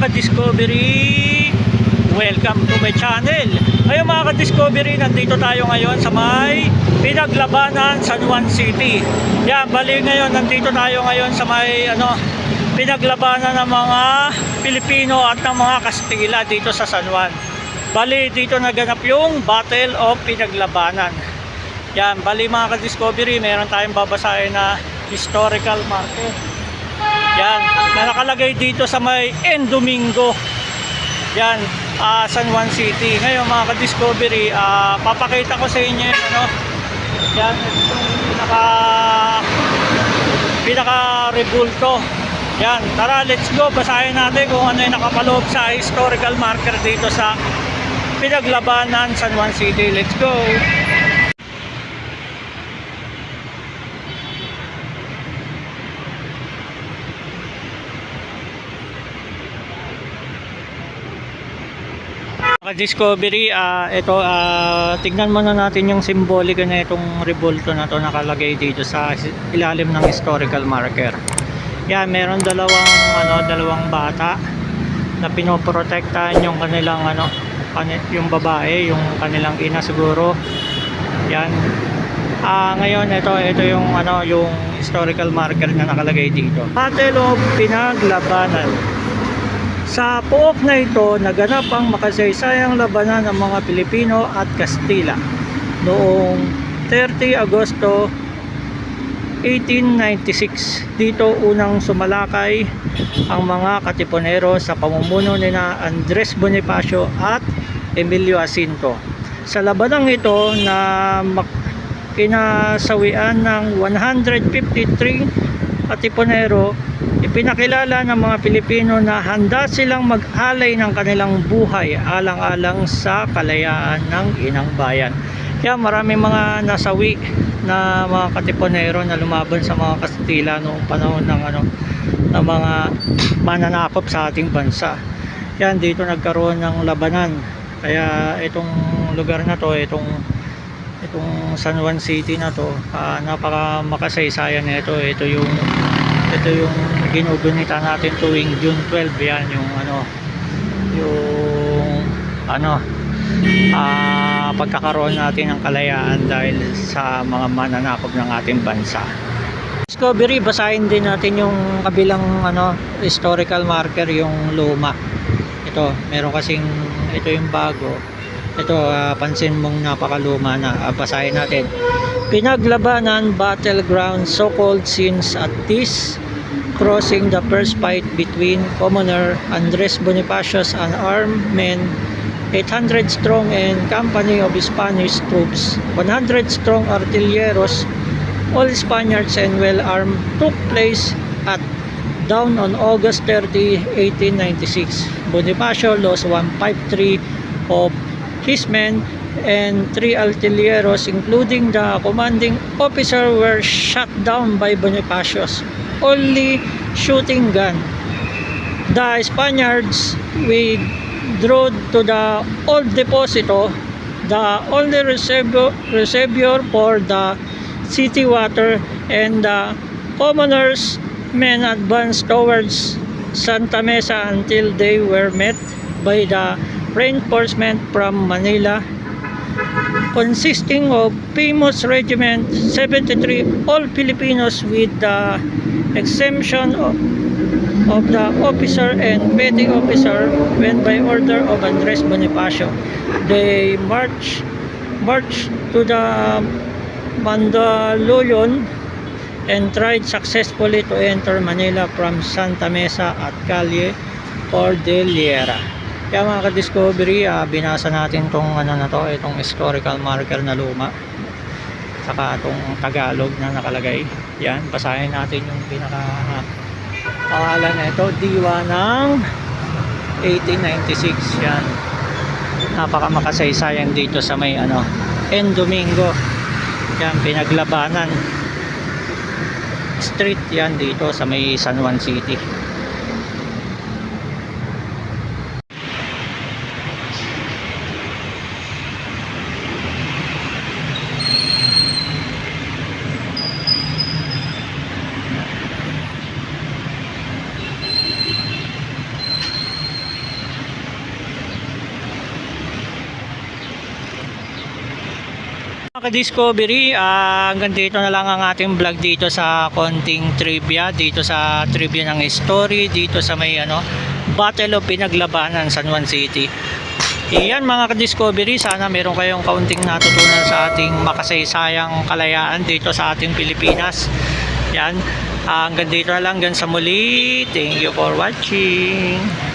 ka-discovery! Welcome to my channel! Ngayon mga ka-discovery, nandito tayo ngayon sa may pinaglabanan San Juan City. Yan, bali ngayon, nandito tayo ngayon sa may ano, pinaglabanan ng mga Pilipino at ng mga Kastila dito sa San Juan. Bali, dito naganap yung Battle of Pinaglabanan. Yan, bali mga ka-discovery, meron tayong babasahin na historical marker. Yan, na nakalagay dito sa may End Domingo. Yan, ah, San Juan City. Ngayon mga ka-discovery, ah, papakita ko sa inyo yung ano, yan, itong pinaka pinaka rebulto. Yan, tara let's go, basahin natin kung ano yung nakapaloob sa historical marker dito sa pinaglabanan San Juan City. Let's go! Discovery, ah ito, ah tignan muna natin yung simbolika na itong rebulto na to nakalagay dito sa ilalim ng historical marker. Yan, meron dalawang ano, dalawang bata na pinoprotektahan yung kanilang ano, yung babae, yung kanilang ina siguro. Yan. Ah, ngayon ito, ito yung ano, yung historical marker na nakalagay dito. Battle of Pinaglabanan. Sa pook na ito, naganap ang makasaysayang labanan ng mga Pilipino at Kastila noong 30 Agosto 1896. Dito unang sumalakay ang mga katipunero sa pamumuno ni na Andres Bonifacio at Emilio Jacinto. Sa labanang ito na kinasawian ng 153 katipunero, ipinakilala ng mga Pilipino na handa silang mag-alay ng kanilang buhay alang-alang sa kalayaan ng inang bayan. Kaya maraming mga nasawi na mga katipunero na lumaban sa mga Kastila noong panahon ng ano ng mga mananakop sa ating bansa. Yan dito nagkaroon ng labanan. Kaya itong lugar na to, itong itong San Juan City na to, ah, napaka makasaysayan nito. Ito yung ito yung ginugunita natin tuwing June 12 yan yung ano yung ano ah pagkakaroon natin ng kalayaan dahil sa mga mananakop ng ating bansa. Discovery, basahin din natin yung kabilang ano historical marker yung luma. Ito, meron kasing ito yung bago. Ito, ah, pansin mong napakaluma na. Ah, basahin natin. Pinaglabanan battleground so-called since at this crossing the first fight between commoner Andres Bonifacius and armed men 800 strong and company of Spanish troops 100 strong artilleros all Spaniards and well armed took place at down on August 30, 1896. Bonifacio lost 153 of his men and three artilleros including the commanding officer were shot down by Bonifacio's only shooting gun. The Spaniards withdrew to the old deposito, the only reservoir, for the city water and the commoners men advanced towards Santa Mesa until they were met by the reinforcement from Manila consisting of famous regiment 73 all Filipinos with the exemption of, of the officer and petty officer when by order of Andres Bonifacio they marched marched to the Mandaluyong and tried successfully to enter Manila from Santa Mesa at Calle Cordillera. Kaya mga ka-discovery, ah, binasa natin tong ano na to, itong historical marker na luma. Saka itong Tagalog na nakalagay. Yan, basahin natin yung pinaka pangalan na ito, Diwa ng 1896. Yan. Napaka makasaysayan dito sa may ano, End Domingo. Yan, pinaglabanan street yan dito sa may San Juan City Mga ka-discovery, ah, hanggang dito na lang ang ating vlog dito sa konting trivia, dito sa trivia ng story, dito sa may ano, Battle of Pinaglabanan, San Juan City. Iyan mga ka-discovery, sana meron kayong kaunting natutunan sa ating makasaysayang kalayaan dito sa ating Pilipinas. Yan, Ah, hanggang dito na lang, hanggang sa muli. Thank you for watching.